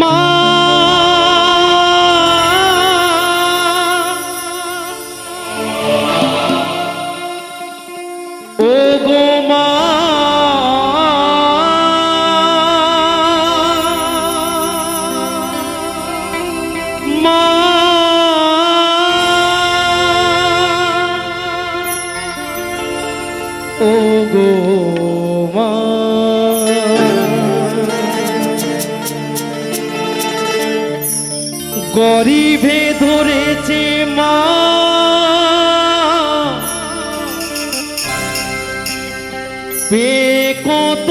মা ও গো গরিবে ধরেছে মা। পে কত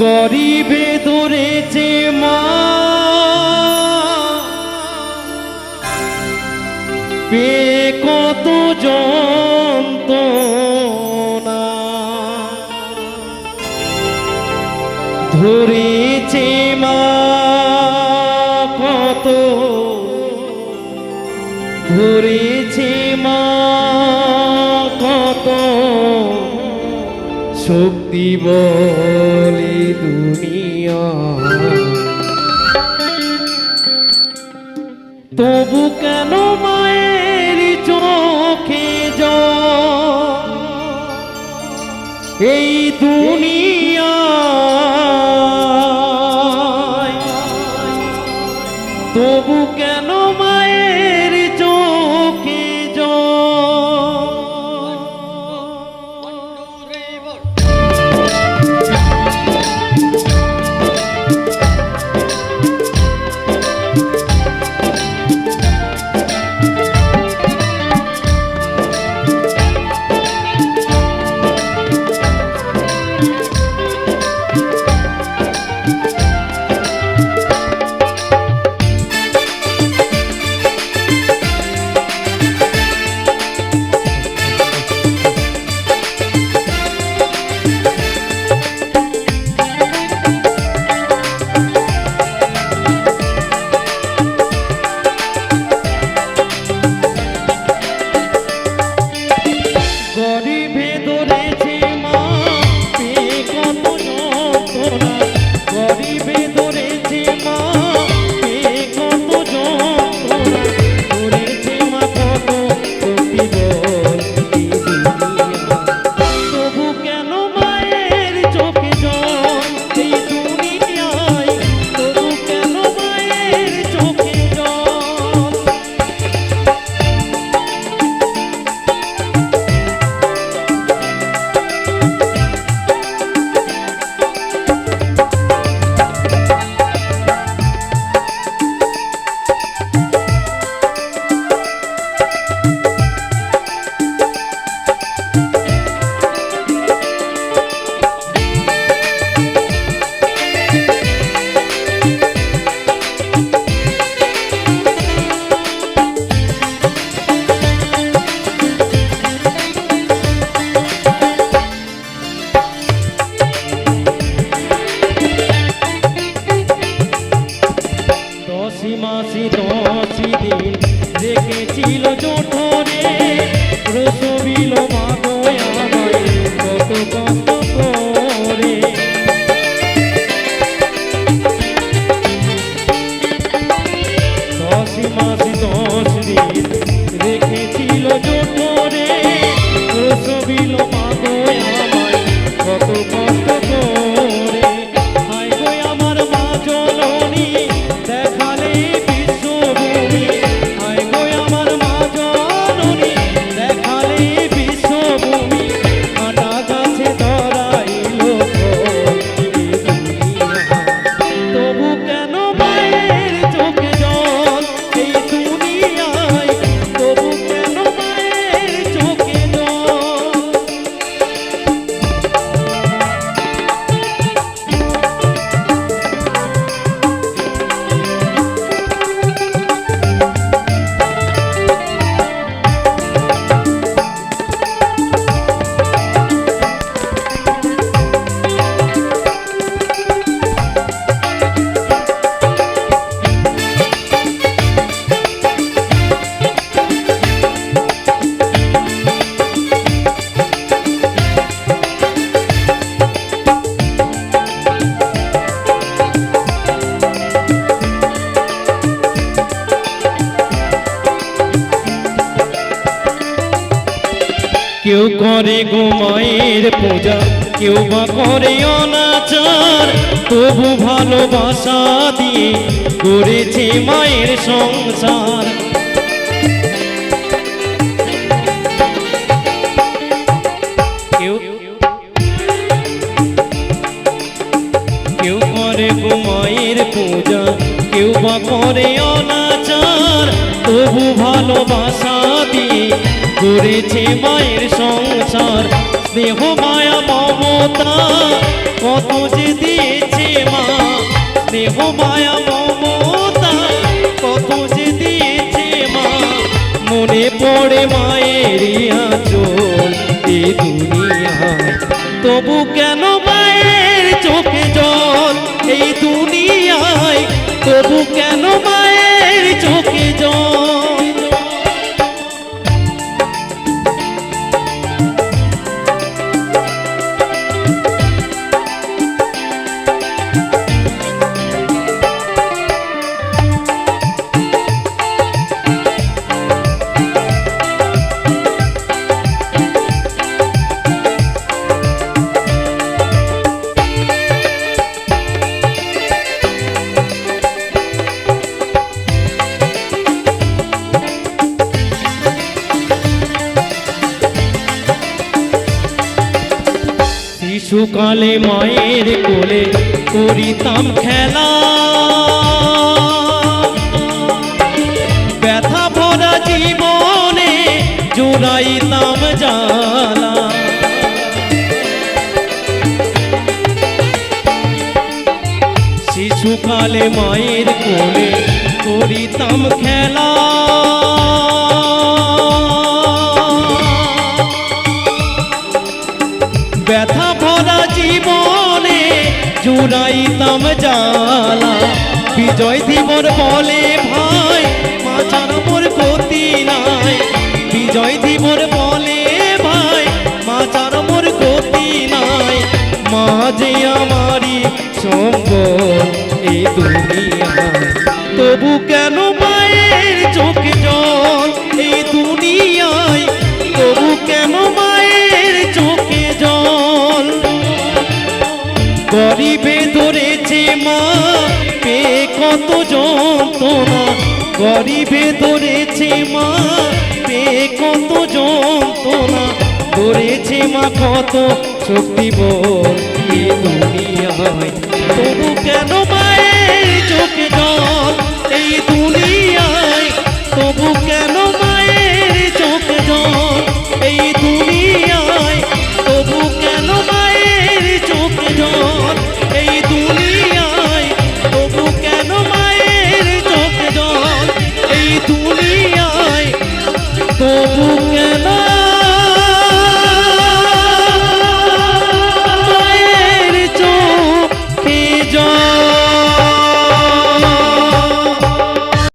গরিবে ধরেছে মা। ধরেছে মা কত। ধরেছে মা কত। শক্তি বলে দুনিয়া। তবু কেন মায়ের চোখে জল? এই দুনিয়া তবু কেন মায়ের কেউ করে গো মায়ের পূজা, কেউ বা করে অনাচার, তবু ভালোবাসা দিয়ে করেছে মায়ের সংসার। কেউ করে গো পূজা, কেউ বা করে অনাচার, তবু ভালোবাসা দিয়ে করেছে মায়ের সংসার। স্নেহ মায়া, মমতা, কত যে দিয়েছে মা। স্নেহ মায়া, মমতা, কত যে দিয়েছে মা। মনে পড়ে মায়ের আচল এ দুনিয়ায়। তবু কেন শিশুকালে মায়ের কোলে করিতাম খেলা। ব্যথা ভরা জীবনে জুড়াইতাম জালা শিশুকালে মায়ের কোলে করিতাম খেলা। জুড়াইতাম জালা বিজয় দিবর বলে ভাই মাচার মোর গতি নাই। বিজয় দিবর বলে ভাই মাচার মোর গতি নাই। মাঝে আমারি সম্পদ এই দুনিয়ায় কত যন্ত্রণা গরিবে ধরেছে মা? পে কত যন্ত্রণা ধরেছে মা? কত শক্তি বল তবু কেন